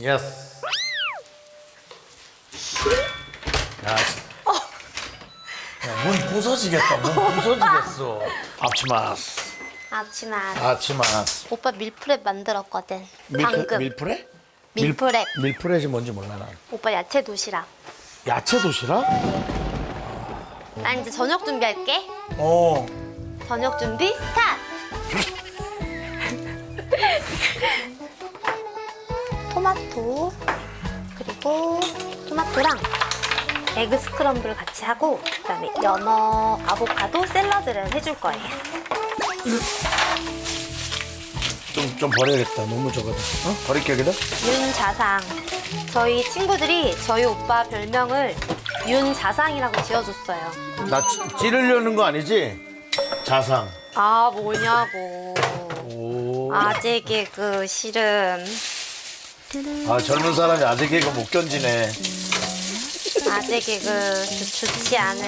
예스. 야, 야, 문 부서지겠다. 문 부서지겠어. 앞치마스. 앞치마. 아치마스. 오빠 밀프렙 만들었거든. 방금. 밀프레? 밀프렙. 밀, 밀프레이 뭔지 몰라 난. 오빠 야채 도시락. 야채 도시락? 난 이제 저녁 준비할게. 어. 저녁 준비 스타트. 토마토 그리고 토마토랑 에그 스크럼블 같이 하고 그다음에 연어, 아보카도 샐러드를 해줄 거예요. 좀, 좀 버려야겠다. 너무 저거다. 어? 버릴게, 여기다? 윤자상. 저희 친구들이 저희 오빠 별명을 윤자상이라고 지어줬어요. 나 찌, 찌르려는 거 아니지? 자상. 아 뭐냐고. 오. 아재 개그 싫음. 아, 젊은 사람이 아재 개그 못 견디네. 아재 개그 좋- 좋지 않은.